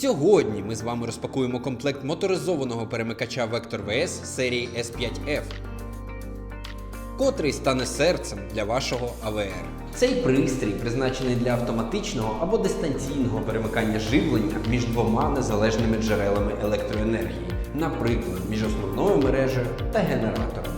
Сьогодні ми з вами розпакуємо комплект моторизованого перемикача Vector VS серії S5F, котрий стане серцем для вашого АВР. Цей пристрій призначений для автоматичного або дистанційного перемикання живлення між двома незалежними джерелами електроенергії, наприклад, між основною мережею та генератором.